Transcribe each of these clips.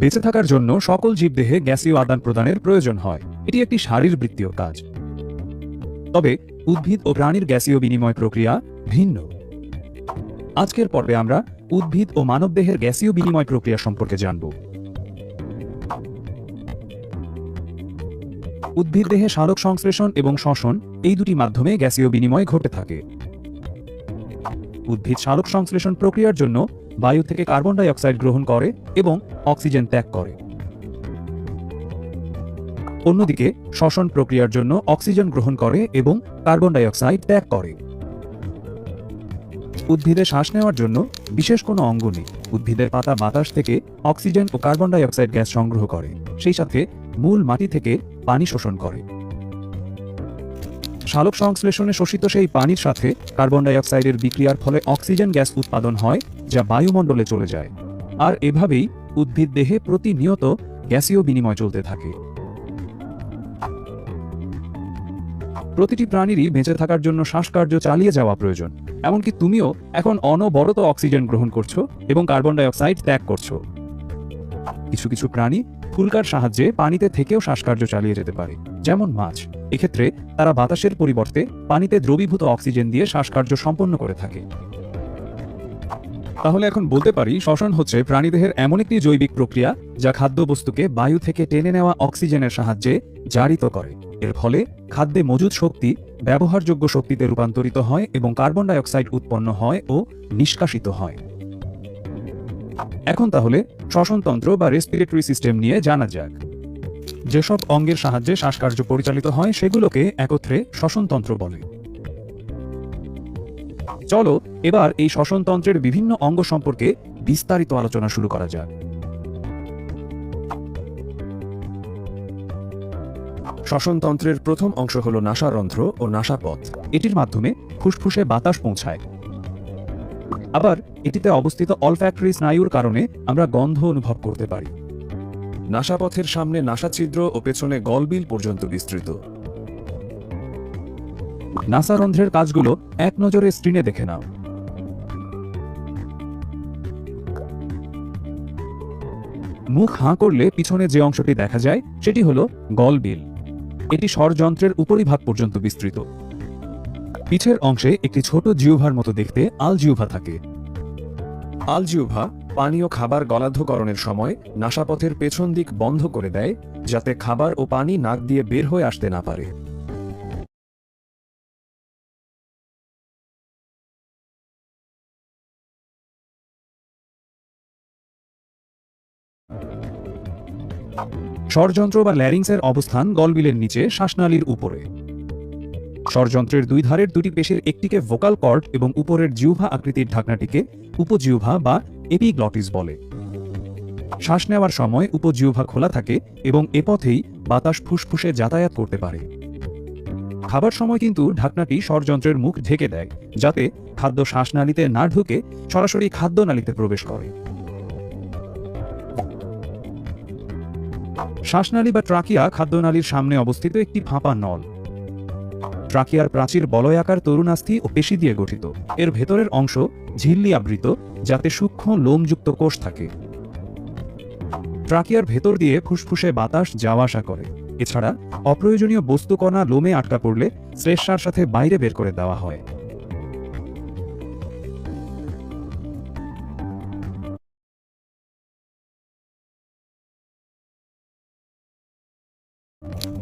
বেঁচে থাকার জন্য সকল জীবদেহে গ্যাসীয় আদান প্রদানের প্রয়োজন হয়। এটি একটি শারীরবৃত্তীয় কাজ। তবে, উদ্ভিদ ও প্রাণীর গ্যাসীয় বিনিময় প্রক্রিয়া ভিন্ন। আজকের পর্বে আমরা উদ্ভিদ ও মানবদেহের গ্যাসীয় বিনিময় প্রক্রিয়া সম্পর্কে জানব। উদ্ভিদ দেহে সালোক সংশ্লেষণ এবং শ্বসন এই দুটি মাধ্যমে গ্যাসীয় বিনিময় ঘটে থাকে। উদ্ভিদ সালোক সংশ্লেষণ প্রক্রিয়ার জন্য বায়ু থেকে কার্বন ডাই অক্সাইড গ্রহণ করে এবং অক্সিজেন ত্যাগ করে। অন্যদিকে, শ্বসন প্রক্রিয়ার জন্য অক্সিজেন গ্রহণ করে এবং কার্বন ডাই অক্সাইড ত্যাগ করে। উদ্ভিদে শ্বাস নেওয়ার জন্য বিশেষ কোনো অঙ্গ নেই। উদ্ভিদের পাতা বাতাস থেকে অক্সিজেন ও কার্বন ডাই অক্সাইড গ্যাস সংগ্রহ করে। সেই সাথে মূল মাটি থেকে পানি শোষণ করে। সালোক সংশ্লেষণে শোষিত সেই পানির সাথে কার্বন ডাই অক্সাইডের বিক্রিয়ার ফলে অক্সিজেন গ্যাস উৎপাদন হয়, যা বায়ুমণ্ডলে চলে যায়। আর এভাবেই উদ্ভিদ দেহে প্রতিনিয়ত গ্যাসীয় বিনিময় চলতে থাকে। প্রতিটি প্রাণীরই বেঁচে থাকার জন্য শ্বাসকার্য চালিয়ে যাওয়া প্রয়োজন। এমনকি তুমিও এখন অনবরত অক্সিজেন গ্রহণ করছ এবং কার্বন ডাই অক্সাইড ত্যাগ করছ। কিছু কিছু প্রাণী ফুলকার সাহায্যে পানিতে থেকেও শ্বাসকার্য চালিয়ে যেতে পারে, যেমন মাছ। এক্ষেত্রে তারা বাতাসের পরিবর্তে পানিতে দ্রবীভূত অক্সিজেন দিয়ে শ্বাসকার্য সম্পন্ন করে থাকে। তাহলে এখন বলতে পারি, শ্বসন হচ্ছে প্রাণীদেহের এমন একটি জৈবিক প্রক্রিয়া যা খাদ্যবস্তুকে বায়ু থেকে টেনে নেওয়া অক্সিজেনের সাহায্যে জারিত করে। এর ফলে খাদ্যে মজুদ শক্তি ব্যবহারযোগ্য শক্তিতে রূপান্তরিত হয় এবং কার্বন ডাই অক্সাইড উৎপন্ন হয় ও নিষ্কাশিত হয়। এখন তাহলে শ্বসনতন্ত্র বা রেসপিরেটরি সিস্টেম নিয়ে জানা যাক। যেসব অঙ্গের সাহায্যে শ্বাসকার্য পরিচালিত হয়, সেগুলোকে একত্রে শ্বসনতন্ত্র বলে। চলো, এবার এই শ্বসনতন্ত্রের বিভিন্ন অঙ্গ সম্পর্কে বিস্তারিত আলোচনা শুরু করা যাক। শ্বসনতন্ত্রের প্রথম অংশ হল নাসারন্ধ্র ও নাসাপথ। এটির মাধ্যমে ফুসফুসে বাতাস পৌঁছায়। আবার এটিতে অবস্থিত অলফ্যাক্টরি স্নায়ুর কারণে আমরা গন্ধ অনুভব করতে পারি। নাসাপথের সামনে নাসাছিদ্র ও পেছনে গলবিল পর্যন্ত বিস্তৃত। নাসারন্ধ্রের কাজগুলো এক নজরে স্ক্রিনে দেখে নাও। মুখ হাঁ করলে পিছনে যে অংশটি দেখা যায়, সেটি হলো গলবিল। এটি স্বরযন্ত্রের উপরিভাগ পর্যন্ত বিস্তৃত। পিছের অংশে একটি ছোট জিউভার মতো দেখতে আল জিউভা থাকে। আলজিউভা পানীয় খাবার গলাধকরণের সময় নাসাপথের পেছন দিক বন্ধ করে দেয়, যাতে খাবার ও পানি নাক দিয়ে বের হয়ে আসতে না পারে। স্বরযন্ত্র বা ল্যারিংসের অবস্থান গলবিলের নিচে শ্বাসনালীর উপরে। স্বরযন্ত্রের দুই ধারের দুটি পেশের একটিকে ভোকাল কর্ড এবং উপরের জিউভা আকৃতির ঢাকনাটিকে উপজিউভা বা এপিগ্লটিস বলে। শ্বাস নেওয়ার সময় উপজিউভা খোলা থাকে এবং এ পথেই বাতাস ফুসফুসে যাতায়াত করতে পারে। খাবার সময় কিন্তু ঢাকনাটি স্বরযন্ত্রের মুখ ঢেকে দেয়, যাতে খাদ্য শ্বাসনালীতে না ঢুকে সরাসরি খাদ্যনালীতে প্রবেশ করে। শ্বাসনালী বা ট্রাকিয়া খাদ্যনালীর সামনে অবস্থিত একটি ফাঁপা নল। ট্রাকিয়ার প্রাচীর বলয়াকার তরুণাস্থি ও পেশি দিয়ে গঠিত। এর ভেতরের অংশ ঝিল্লি আবৃত, যাতে সূক্ষ্ম লোমযুক্ত কোষ থাকে। ট্রাকিয়ার ভেতর দিয়ে ফুসফুসে বাতাস যাওয়া আসা করে। এছাড়া অপ্রয়োজনীয় বস্তুকণা লোমে আটকা পড়লে শ্রেষ্ঠার সাথে বাইরে বের করে দেওয়া হয়।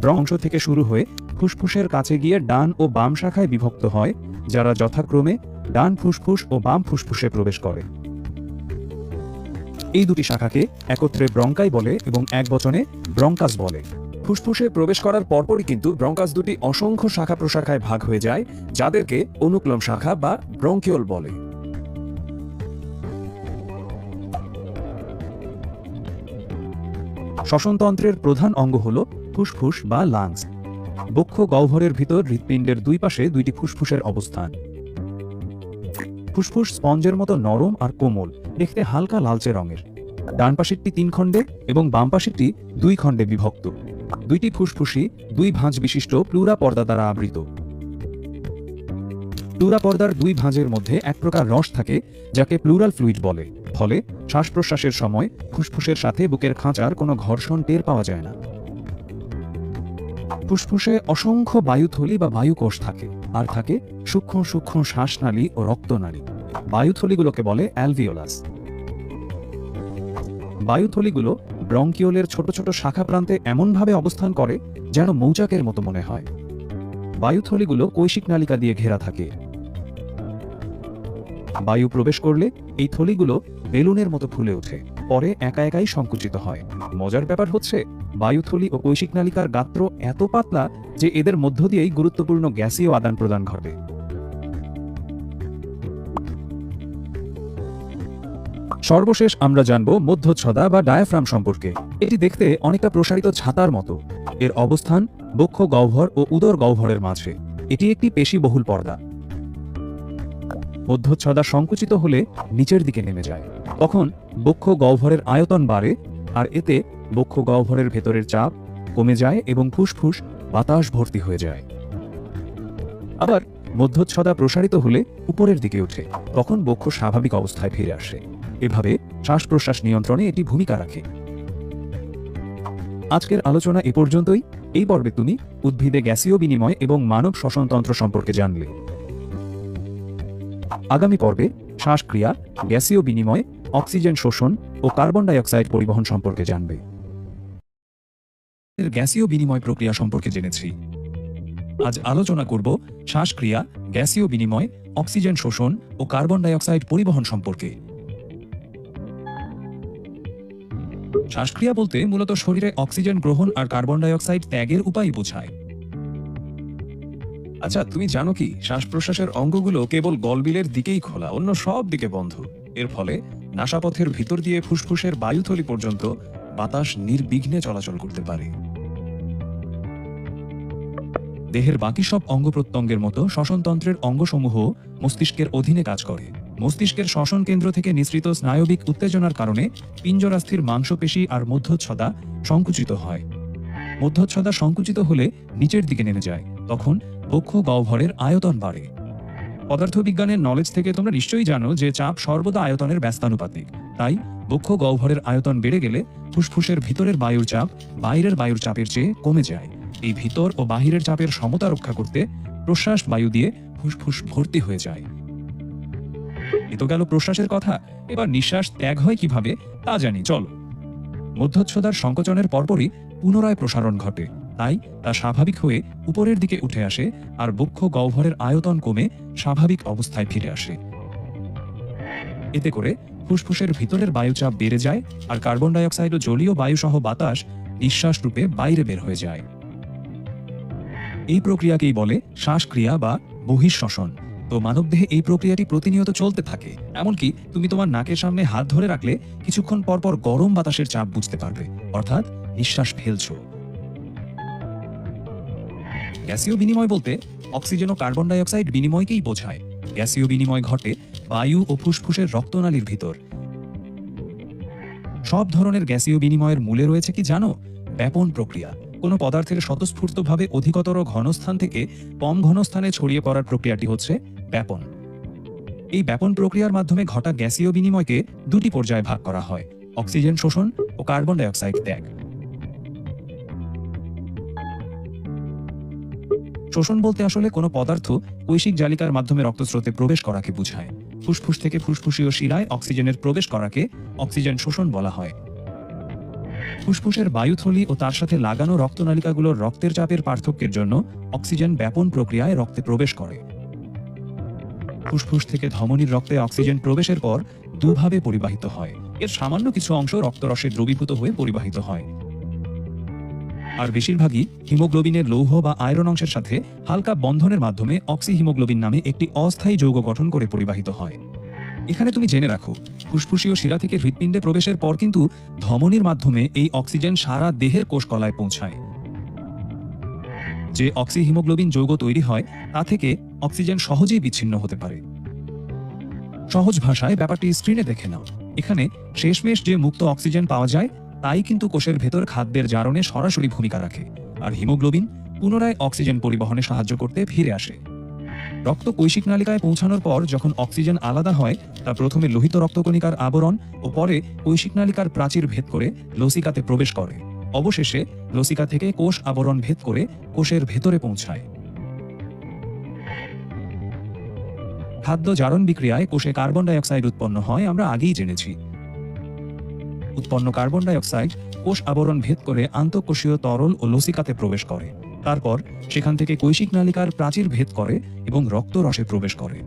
অংশ থেকে শুরু হয়ে ফুসফুসের কাছে গিয়ে ডান ও বাম শাখায় বিভক্ত হয়, যারা যথাক্রমে ডান ফুসফুস ও বাম ফুসফুসে প্রবেশ করে। এই দুটি শাখাকে একত্রে ব্রঙ্কাই বলে এবং এক বচনে ব্রঙ্কাস বলে। ফুসফুসে প্রবেশ করার পরপরই কিন্তু ব্রঙ্কাস দুটি অসংখ্য শাখা প্রশাখায় ভাগ হয়ে যায়, যাদেরকে অনুক্লম শাখা বা ব্রঙ্কিওল বলে। শ্বসনতন্ত্রের প্রধান অঙ্গ হল ফুসফুস বা লাংস। বক্ষ গহ্বরের ভিতর হৃৎপিণ্ডের দুই পাশে দুইটি ফুসফুসের অবস্থান। ফুসফুস স্পঞ্জের মতো নরম আর কোমল, দেখতে হালকা লালচে রঙের। ডান পাশেরটি তিন খণ্ডে এবং বাম পাশেরটি দুই খণ্ডে বিভক্ত। দুইটি ফুসফুসই দুই ভাঁজ বিশিষ্ট প্লুরা পর্দা দ্বারা আবৃত। প্লুরা পর্দার দুই ভাঁজের মধ্যে এক প্রকার রস থাকে, যাকে প্লুরাল ফ্লুইড বলে। ফলে শ্বাস প্রশ্বাসের সময় ফুসফুসের সাথে বুকের খাঁচার কোনো ঘর্ষণ টের পাওয়া যায় না। ফুসফুসে অসংখ্য বায়ুথলি বা বায়ুকোষ থাকে, আর থাকে সূক্ষ্ম সূক্ষ্ম শ্বাসনালী ও রক্তনালী। বায়ুথলিগুলোকে বলে অ্যালভিওলাস। বায়ুথলিগুলো ব্রঙ্কিওলের ছোট ছোট শাখা প্রান্তে এমনভাবে অবস্থান করে যেন মৌচাকের মতো মনে হয়। বায়ুথলিগুলো কৈশিক নালিকা দিয়ে ঘেরা থাকে। বায়ু প্রবেশ করলে এই থলিগুলো বেলুনের মতো ফুলে ওঠে, পরে একা একাই সংকুচিত হয়। মজার ব্যাপার হচ্ছে বায়ুথলি ও কৈশিক নালিকার গাত্র এত পাতলা যে এদের মধ্য দিয়েই গুরুত্বপূর্ণ গ্যাসীয় আদান প্রদান ঘটে। সর্বশেষ আমরা জানব মধ্যচ্ছদা বা ডায়াফ্রাম সম্পর্কে। এটি দেখতে অনেকটা প্রসারিত ছাতার মতো। এর অবস্থান বক্ষ গহ্বর ও উদর গহ্বরের মাঝে। এটি একটি পেশিবহুল পর্দা। মধ্যচ্ছদা সংকুচিত হলে নিচের দিকে নেমে যায়। তখন বক্ষ গহ্বরের আয়তন বাড়ে আর এতে বক্ষ গহ্বরের ভেতরের চাপ কমে যায় এবং ফুসফুস বাতাস ভর্তি হয়ে যায়। আবার মধ্যচ্ছদা প্রসারিত হলে উপরের দিকে ওঠে, তখন বক্ষ স্বাভাবিক অবস্থায় ফিরে আসে। এভাবে শ্বাস প্রশ্বাস নিয়ন্ত্রণে এটি ভূমিকা রাখে। আজকের আলোচনা এ পর্যন্তই। এই পর্বে তুমি উদ্ভিদে গ্যাসীয় বিনিময় এবং মানব শ্বসনতন্ত্র সম্পর্কে জানলে। আগামী পর্বে শ্বাসক্রিয়া, গ্যাসীয় বিনিময়, অক্সিজেন শোষণ ও কার্বন ডাই অক্সাইড পরিবহন সম্পর্কে জানবে। এর গ্যাসীয় বিনিময় প্রক্রিয়া সম্পর্কে জেনেছি। আজ আলোচনা করব শ্বাসক্রিয়া, গ্যাসীয় বিনিময়, অক্সিজেন শোষণ ও কার্বন ডাই অক্সাইড পরিবহন সম্পর্কে। শ্বাসক্রিয়া বলতে মূলত শরীরে অক্সিজেন গ্রহণ আর কার্বন ডাই অক্সাইড ত্যাগের উপায় বোঝায়। আচ্ছা তুমি জানো কি, শ্বাস প্রশ্বাসের অঙ্গগুলো কেবল গলবিলের দিকেই খোলা, অন্য সব দিকে বন্ধ। এর ফলে নাসাপথের ভিতর দিয়ে ফুসফুসের বায়ুথলি পর্যন্ত বাতাস নির্বিঘ্নে চলাচল করতে পারে। দেহের বাকি সব অঙ্গ প্রত্যঙ্গের মতো শ্বসনতন্ত্রের অঙ্গসমূহ মস্তিষ্কের অধীনে কাজ করে। মস্তিষ্কের শ্বসন কেন্দ্র থেকে নিঃসৃত স্নায়বিক উত্তেজনার কারণে পিঞ্জরাস্থির মাংসপেশি আর মধ্যচ্ছদা সংকুচিত হয়। মধ্যচ্ছদা সংকুচিত হলে নিচের দিকে নেমে যায়, তখন বক্ষ গহ্বরের আয়তন বাড়ে। পদার্থবিজ্ঞানের নলেজ থেকে তোমরা নিশ্চয়ই জানো যে চাপ সর্বদা আয়তনের ব্যস্তানুপাতিক। তাই বক্ষ গহ্বরের আয়তন বেড়ে গেলে ফুসফুসের ভিতরের বায়ুর চাপ বাইরের বায়ুর চাপের চেয়ে কমে যায়। এই ভিতর ও বাহিরের চাপের সমতা রক্ষা করতে প্রশ্বাস বায়ু দিয়ে ফুসফুস ভর্তি হয়ে যায়। এ তো গেল প্রশ্বাসের কথা। এবার নিঃশ্বাস ত্যাগ হয় কীভাবে তা জানি, চলো। মধ্যচ্ছদার সংকোচনের পরপরই পুনরায় প্রসারণ ঘটে। তাই তা স্বাভাবিক হয়ে উপরের দিকে উঠে আসে আর বক্ষ গহ্বরের আয়তন কমে স্বাভাবিক অবস্থায় ফিরে আসে। এতে করে ফুসফুসের ভিতরের বায়ুচাপ বেড়ে যায় আর কার্বন ডাই অক্সাইড ও জলীয় বায়ুসহ বাতাস নিঃশ্বাস রূপে বাইরে বের হয়ে যায়। এই প্রক্রিয়াকেই বলে শ্বাসক্রিয়া বা বহিঃশ্বসন তো মানবদেহে এই প্রক্রিয়াটি প্রতিনিয়ত চলতে থাকে। এমনকি তুমি তোমার নাকের সামনে হাত ধরে রাখলে কিছুক্ষণ পর পর গরম বাতাসের চাপ বুঝতে পারবে। অর্থাৎ নিঃশ্বাস ফেলছো। গ্যাসীয় বিনিময় বলতে অক্সিজেন ও কার্বন ডাই অক্সাইড বিনিময়কেই বোঝায়। গ্যাসীয় বিনিময় ঘটে বায়ু ও ফুসফুসের রক্তনালীর ভিতর। সব ধরনের গ্যাসীয় বিনিময়ের মূলে রয়েছে কি জানো? ব্যাপন প্রক্রিয়া। কোনো পদার্থের স্বতঃস্ফূর্তভাবে অধিকতর ঘনস্থান থেকে কম ঘনস্থানে ছড়িয়ে পড়ার প্রক্রিয়াটি হচ্ছে ব্যাপন। এই ব্যাপন প্রক্রিয়ার মাধ্যমে ঘটা গ্যাসীয় বিনিময়কে দুটি পর্যায়ে ভাগ করা হয়, অক্সিজেন শোষণ ও কার্বন ডাই অক্সাইড ত্যাগ। শোষণ বলতে আসলে কোনো পদার্থ কৈশিক জালিকার মাধ্যমে রক্তস্রোতে প্রবেশ করাকে বোঝায়। ফুসফুস থেকে ফুসফুসীয় শিরায় অক্সিজেনের প্রবেশ করাকে অক্সিজেন শোষণ বলা হয়। ফুসফুসের বায়ুথলি ও তার সাথে লাগানো রক্তনালিকাগুলোর রক্তের চাপের পার্থক্যের জন্য অক্সিজেন ব্যাপন প্রক্রিয়ায় রক্তে প্রবেশ করে। ফুসফুস থেকে ধমনীর রক্তে অক্সিজেন প্রবেশের পর দুভাবে পরিবাহিত হয়। এর সামান্য কিছু অংশ রক্তরসে দ্রবীভূত হয়ে পরিবাহিত হয়। আর বেশিরভাগই হিমোগ্লোবিনের লৌহ বা আয়রন অংশের সাথে হালকা বন্ধনের মাধ্যমে অক্সি হিমোগ্লোবিন নামে একটি অস্থায়ী যৌগ গঠন করে পরিবাহিত হয়। এখানে তুমি জেনে রাখো ফুসফুসীয় শিরা থেকে হৃৎপিণ্ডে প্রবেশের পর কিন্তু ধমনীর মাধ্যমে এই অক্সিজেন সারা দেহের কোষকলায় পৌঁছায়। যে অক্সি হিমোগ্লোবিন যৌগ তৈরি হয়, তা থেকে অক্সিজেন সহজেই বিচ্ছিন্ন হতে পারে। সহজ ভাষায় ব্যাপারটি স্ক্রিনে দেখে নাও। এখানে শেষমেশ যে মুক্ত অক্সিজেন পাওয়া যায়, তাই কিন্তু কোষের ভেতর খাদ্যের জারণে সরাসরি ভূমিকা রাখে। আর হিমোগ্লোবিন পুনরায় অক্সিজেন পরিবহনে সাহায্য করতে ফিরে আসে। রক্ত কৈশিক নালিকায় পৌঁছানোর পর যখন অক্সিজেন আলাদা হয়, তা প্রথমে লোহিত রক্তকণিকার আবরণ ও পরে কৈশিক নালিকার প্রাচীর ভেদ করে লসিকাতে প্রবেশ করে। অবশেষে লসিকা থেকে কোষ আবরণ ভেদ করে কোষের ভেতরে পৌঁছায়। খাদ্য জারণ বিক্রিয়ায় কোষে কার্বন ডাই অক্সাইড উৎপন্ন হয়, আমরা আগেই জেনেছি। উৎপন্ন কার্বন ডাই অক্সাইড কোষ আবরণ ভেদ করে আন্তঃকোষীয় তরল ও লসিকাতে প্রবেশ করে। তারপর সেখান থেকে কৈশিক নালিকার প্রাচীর ভেদ করে এবং রক্তরসে প্রবেশ করে।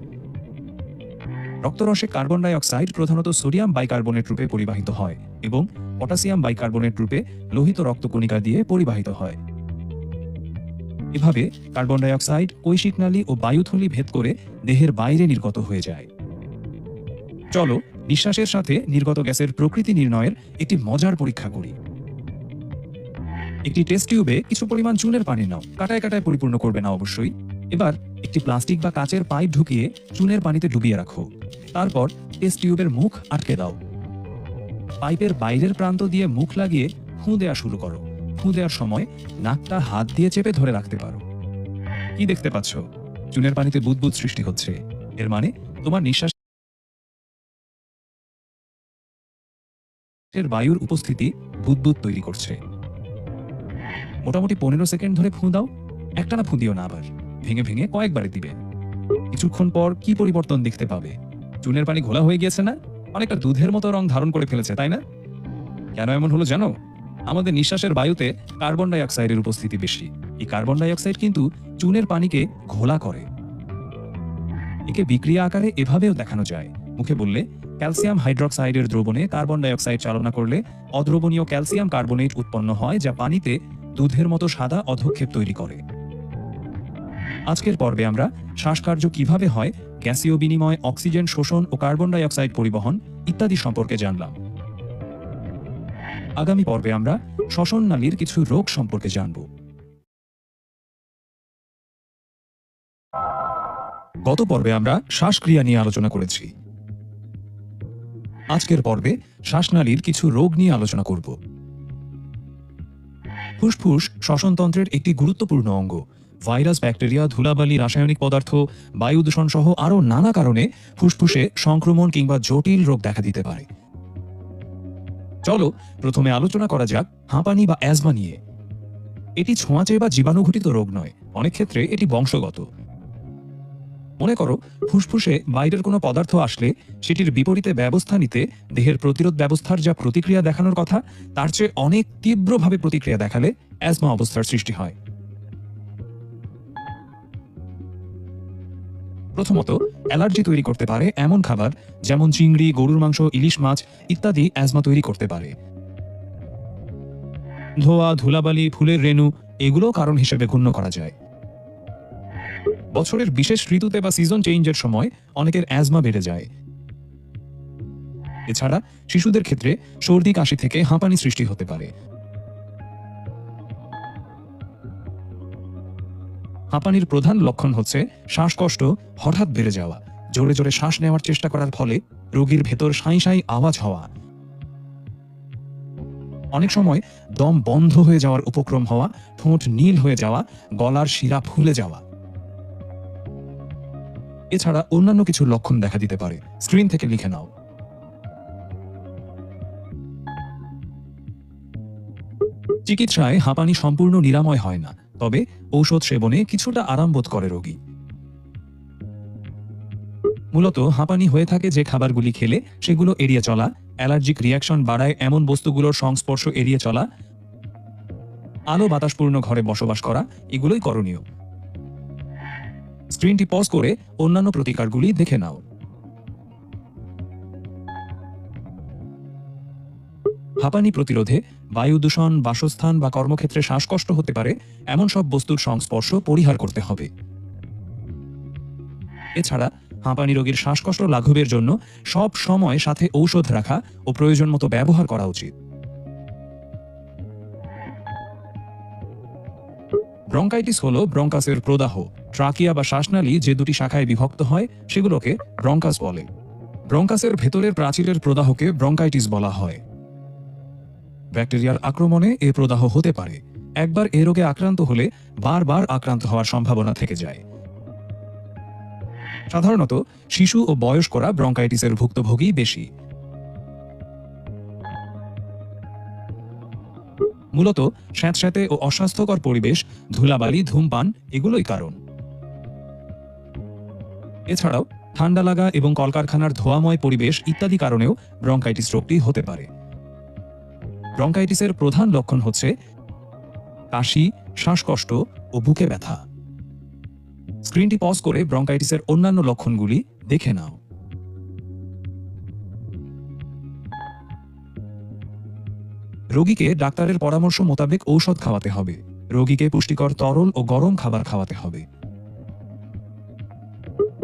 রক্তরসে কার্বন ডাই অক্সাইড প্রধানত সোডিয়াম বাইকার্বনেট রূপে পরিবাহিত হয় এবং পটাশিয়াম বাইকার্বনেট রূপে লোহিত রক্তকণিকা দিয়ে পরিবাহিত হয়। এভাবে কার্বন ডাই অক্সাইড কৈশিক নালী ও বায়ুথলি ভেদ করে দেহের বাইরে নির্গত হয়ে যায়। চলো, নিঃশ্বাসের সাথে নির্গত গ্যাসের প্রকৃতি নির্ণয়ের একটি মজার পরীক্ষা করি। একটি টেস্ট টিউবে কিছু পরিমাণ চুনের পানি নাও। কাটায় কাটায় পরিপূর্ণ করবে না অবশ্যই। এবার একটি প্লাস্টিক বা কাচের পাইপ ঢুকিয়ে চুনের পানিতে ডুবিয়ে রাখো। তারপর টেস্ট টিউবের মুখ আটকে দাও। পাইপের বাইরের প্রান্ত দিয়ে মুখ লাগিয়ে ফুঁ দেওয়া শুরু করো। ফুঁ দেওয়ার সময় নাকটা হাত দিয়ে চেপে ধরে রাখতে পারো। কি দেখতে পাচ্ছ? চুনের পানিতে বুদবুদ সৃষ্টি হচ্ছে। এর মানে তোমার নিঃশ্বাস বায়ুর উপস্থিতি বুদবুদ তৈরি করছে। মোটামুটি পনেরো সেকেন্ড ধরে ফুঁ দাও। একটানা ফুঁ দিও না আবার। ভেঙে ভেঙে কয়েকবারে দিবে। কিছুক্ষণ পর কি পরিবর্তন দেখতে পাবে? চুনের পানি ঘোলা হয়ে গিয়েছে না? অনেকটা দুধের মতো রং ধারণ করে ফেলেছে, তাই না? কেন এমন হলো জানো? আমাদের নিঃশ্বাসের বায়ুতে কার্বন ডাই অক্সাইডের উপস্থিতি বেশি। এই কার্বন ডাই অক্সাইড কিন্তু চুনের পানিকে ঘোলা করে। একে বিক্রিয়া আকারে এভাবেও দেখানো যায়। মুখে বললে, ক্যালসিয়াম হাইড্রক্সাইডের দ্রবণে কার্বন ডাই অক্সাইড চালনা করলে অদ্রবণীয় ক্যালসিয়াম কার্বনেট উৎপন্ন হয় যা পানিতে দুধের মতো সাদা অধক্ষেপ তৈরি করে। আজকের পর্বে আমরা শ্বাসকার্য কীভাবে হয়, গ্যাসীয় বিনিময়, অক্সিজেন শোষণ ও কার্বন ডাই অক্সাইড পরিবহন ইত্যাদি সম্পর্কে জানলাম। আগামী পর্বে আমরা শ্বসন নালীর কিছু রোগ সম্পর্কে জানব। গত পর্বে আমরা শ্বাসক্রিয়া নিয়ে আলোচনা করেছি। আজকের পর্বে শ্বাসনালীর কিছু রোগ নিয়ে আলোচনা করব। ফুসফুস শ্বসনতন্ত্রের একটি গুরুত্বপূর্ণ অঙ্গ। ভাইরাস, ব্যাকটেরিয়া, ধুলাবালি, রাসায়নিক পদার্থ, বায়ু দূষণ সহ আরও নানা কারণে ফুসফুসে সংক্রমণ কিংবা জটিল রোগ দেখা দিতে পারে। চলো, প্রথমে আলোচনা করা যাক হাঁপানি বা অ্যাজমা নিয়ে। এটি ছোঁয়াচে বা জীবাণুঘটিত রোগ নয়। অনেক ক্ষেত্রে এটি বংশগত। মনে করো, ফুসফুসে বাইরের কোনো পদার্থ আসলে সেটির বিপরীতে ব্যবস্থা নিতে দেহের প্রতিরোধ ব্যবস্থার যা প্রতিক্রিয়া দেখানোর কথা, তার চেয়ে অনেক তীব্রভাবে প্রতিক্রিয়া দেখালে অ্যাজমা অবস্থার সৃষ্টি হয়। প্রথমত, অ্যালার্জি তৈরি করতে পারে এমন খাবার যেমন চিংড়ি, গরুর মাংস, ইলিশ মাছ ইত্যাদি অ্যাজমা তৈরি করতে পারে। ধোয়া, ধুলাবালি, ফুলের রেণু এগুলো কারণ হিসেবে গণ্য করা যায়। বছরের বিশেষ ঋতুতে বা সিজন চেঞ্জের সময় অনেকের অ্যাজমা বেড়ে যায়। এছাড়া শিশুদের ক্ষেত্রে সর্দি, কাশি থেকে হাঁপানি সৃষ্টি হতে পারে। হাঁপানির প্রধান লক্ষণ হচ্ছে শ্বাসকষ্ট, হঠাৎ বেড়ে যাওয়া। জোরে জোরে শ্বাস নেওয়ার চেষ্টা করার ফলে রোগীর ভেতর সাঁই সাঁই আওয়াজ হওয়া। অনেক সময় দম বন্ধ হয়ে যাওয়ার উপক্রম হওয়া, ঠোঁট নীল হয়ে যাওয়া, গলার শিরা ফুলে যাওয়া। এছাড়া অন্যান্য কিছু লক্ষণ দেখা দিতে পারে। স্ক্রিন থেকে লিখে নাও। চিকিৎসায় হাঁপানি সম্পূর্ণ নিরাময় হয় না, তবে ঔষধ সেবনে কিছুটা আরাম বোধ করে রোগী। মূলত হাঁপানি হয়ে থাকে যে খাবারগুলি খেলে সেগুলো এড়িয়ে চলা, অ্যালার্জিক রিয়াকশন বাড়ায় এমন বস্তুগুলোর সংস্পর্শ এড়িয়ে চলা, আলো বাতাসপূর্ণ ঘরে বসবাস করা, এগুলোই করণীয়। স্ক্রিনটি পজ করে অন্যান্য প্রতিকারগুলি দেখে নাও। হাঁপানি প্রতিরোধে বায়ু দূষণ, বাসস্থান বা কর্মক্ষেত্রে শ্বাসকষ্ট হতে পারে, এমন সব বস্তুর সংস্পর্শ পরিহার করতে হবে। এছাড়া হাঁপানি রোগীর শ্বাসকষ্ট লাঘবের জন্য সব সময় সাথে ঔষধ রাখা ও প্রয়োজন মতো ব্যবহার করা উচিত। ব্রঙ্কাইটিস হল ব্রঙ্কাসের প্রদাহ। ট্রাকিয়া বা শ্বাসনালী যে দুটি শাখায় বিভক্ত হয়, সেগুলোকে ব্রঙ্কাস বলে। ব্রঙ্কাসের ভেতরের প্রাচীরের প্রদাহকে ব্রঙ্কাইটিস বলা হয়। ব্যাকটেরিয়ার আক্রমণে এ প্রদাহ হতে পারে। একবার এ রোগে আক্রান্ত হলে বারবার আক্রান্ত হওয়ার সম্ভাবনা থেকে যায়। সাধারণত শিশু ও বয়স্করা ব্রঙ্কাইটিসের ভুক্তভোগী বেশি। মূলত স্যাঁতস্যাঁতে ও অস্বাস্থ্যকর পরিবেশ, ধুলাবালি, ধূমপান, এগুলোই কারণ। এছাড়াও, ঠান্ডা লাগা এবং কলকারখানার ধোয়াময় পরিবেশ ইত্যাদি কারণেও ব্রঙ্কাইটিস রোগটি হতে পারে। ব্রঙ্কাইটিসের প্রধান লক্ষণ হচ্ছে কাশি, শ্বাসকষ্ট ও বুকে ব্যথা। স্ক্রিনটি পজ করে ব্রঙ্কাইটিসের অন্যান্য লক্ষণগুলি দেখে নাও। রোগীকে ডাক্তারের পরামর্শ মোতাবেক ঔষধ খাওয়াতে হবে। রোগীকে পুষ্টিকর তরল ও গরম খাবার খাওয়াতে হবে।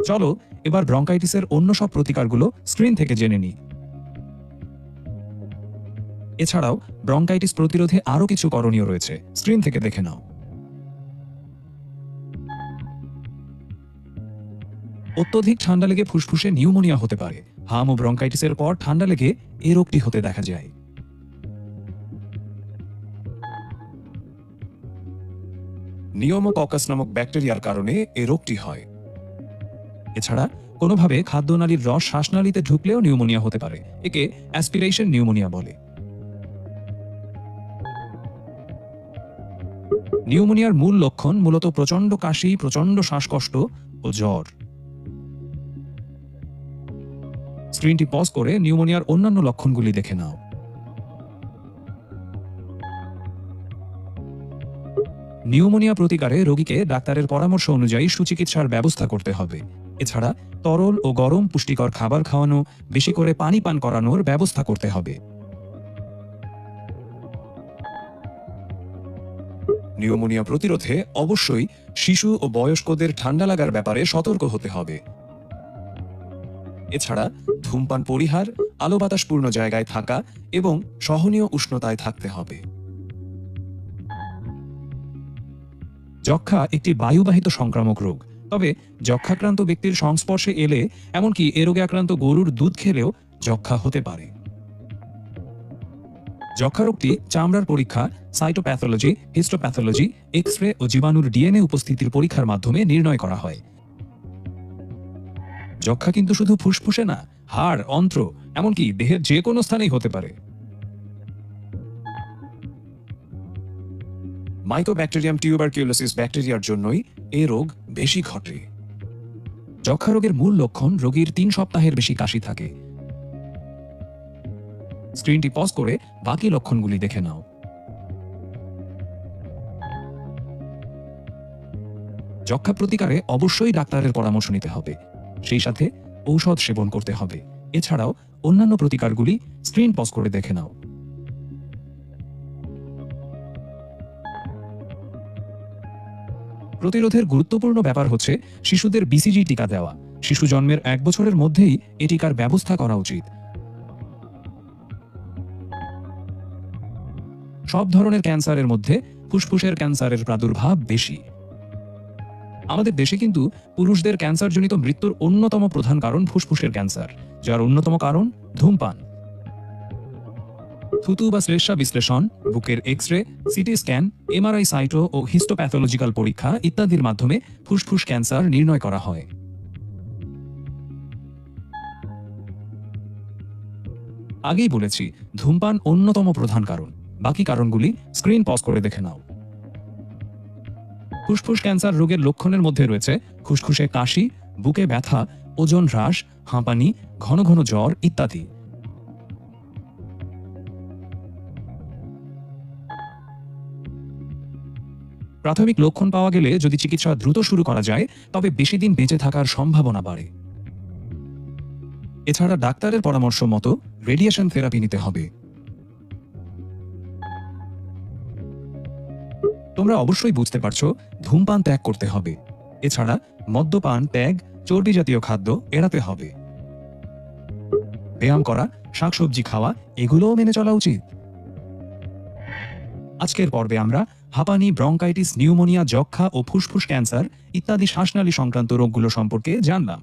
চলো, এবার ব্রঙ্কাইটিসের অন্য সব প্রতিকারগুলো স্ক্রিন থেকে জেনে নিই। এছাড়াও, ব্রঙ্কাইটিস প্রতিরোধে আরও কিছু করণীয় রয়েছে। স্ক্রিন থেকে দেখে নাও। অত্যধিক ঠান্ডা লেগে ফুসফুসে নিউমোনিয়া হতে পারে। হাম ও ব্রঙ্কাইটিসের পর ঠান্ডা লেগে এ রোগটি হতে দেখা যায়। নিয়মোককাস নামক ব্যাকটেরিয়ার কারণে এ রোগটি হয়। এছাড়া কোনোভাবে খাদ্যনালীর রস শ্বাসনালীতে ঢুকলেও নিউমোনিয়া হতে পারে, একে অ্যাসপিরেশন নিউমোনিয়া বলে। নিউমোনিয়ার মূল লক্ষণ মূলত প্রচণ্ড কাশি, প্রচণ্ড শ্বাসকষ্ট ও জ্বর। স্ক্রিনটি পজ করে নিউমোনিয়ার অন্যান্য লক্ষণগুলি দেখে নাও। নিউমোনিয়া প্রতিকারে রোগীকে ডাক্তারের পরামর্শ অনুযায়ী সুচিকিৎসার ব্যবস্থা করতে হবে। এছাড়া তরল ও গরম পুষ্টিকর খাবার খাওয়ানো, বেশি করে পানি পান করানোর ব্যবস্থা করতে হবে। নিউমোনিয়া প্রতিরোধে অবশ্যই শিশু ও বয়স্কদের ঠান্ডা লাগার ব্যাপারে সতর্ক হতে হবে। এছাড়া ধূমপান পরিহার আলো বাতাসপূর্ণ জায়গায় থাকা এবং সহনীয় উষ্ণতায় থাকতে হবে। যক্ষা একটি বায়ুবাহিত সংক্রামক রোগ। তবে যক্ষাক্রান্ত ব্যক্তির সংস্পর্শে এলে, এমনকি এ রোগে আক্রান্ত গরুর দুধ খেলেও যক্ষা হতে পারে। যক্ষা রোগটি চামড়ার পরীক্ষা, সাইটোপ্যাথোলজি, হিস্টোপ্যাথোলজি এক্স রে ও জীবাণুর ডিএনএ উপস্থিতির পরীক্ষার মাধ্যমে নির্ণয় করা হয়। যক্ষা কিন্তু শুধু ফুসফুসে না, হাড়, অন্ত্র, এমনকি দেহের যে কোনো স্থানেই হতে পারে। মাইকোব্যাকটেরিয়াম টিউবারকিউলোসিস ব্যাকটেরিয়ার জন্যই এই রোগ বেশি ঘটে। যক্ষা রোগের মূল লক্ষণ রোগীর তিন সপ্তাহের বেশি কাশি থাকে। স্ক্রিনটি পজ করে বাকি লক্ষণগুলি দেখে নাও। যক্ষা প্রতিকারে অবশ্যই ডাক্তারের পরামর্শ নিতে হবে। সেই সাথে ঔষধ সেবন করতে হবে। এছাড়াও অন্যান্য প্রতিকারগুলি স্ক্রিন পজ করে দেখে নাও। প্রতিরোধের গুরুত্বপূর্ণ ব্যাপার হচ্ছে শিশুদের বিসিজি টিকা দেওয়া। শিশু জন্মের এক বছরের মধ্যেই এ টিকার ব্যবস্থা করা উচিত। সব ধরনের ক্যান্সারের মধ্যে ফুসফুসের ক্যান্সারের প্রাদুর্ভাব বেশি। আমাদের দেশে কিন্তু পুরুষদের ক্যান্সারজনিত মৃত্যুর অন্যতম প্রধান কারণ ফুসফুসের ক্যান্সার, যার অন্যতম কারণ ধূমপান। থুতু বা শ্লেষ্মা বিশ্লেষণ, বুকের X ray CT scan, MRI cyto ও হিস্টোপ্যাথোলজিক্যাল পরীক্ষা ইত্যাদির মাধ্যমে ফুসফুস ক্যান্সার নির্ণয় করা হয়। আগেই বলেছি, ধূমপান অন্যতম প্রধান কারণ। বাকি কারণগুলি স্ক্রিন পজ করে দেখে নাও। ফুসফুস ক্যান্সার রোগের লক্ষণের মধ্যে রয়েছে খুসখুসে কাশি, বুকে ব্যথা, ওজন হ্রাস, হাঁপানি, ঘন ঘন জ্বর ইত্যাদি। প্রাথমিক লক্ষণ পাওয়া গেলে যদি চিকিৎসা দ্রুত শুরু করা যায়, তবে বেশি দিন বেঁচে থাকার সম্ভাবনা বাড়ে। এছাড়া ডাক্তারের পরামর্শ মতো রেডিয়েশন থেরাপি নিতে হবে। তোমরা অবশ্যই বুঝতে পারছ, ধূমপান ত্যাগ করতে হবে। এছাড়া মদ্যপান, ত্যাগ, চর্বি জাতীয় খাদ্য এড়াতে হবে। ব্যায়াম করা, শাকসবজি খাওয়া, এগুলোও মেনে চলা উচিত। আজকের পর্বে আমরা হাঁপানি ব্রঙ্কাইটিস নিউমোনিয়া যক্ষা ও ফুসফুস ক্যান্সার ইত্যাদি শ্বাসনালী সংক্রান্ত রোগগুলো সম্পর্কে জানলাম।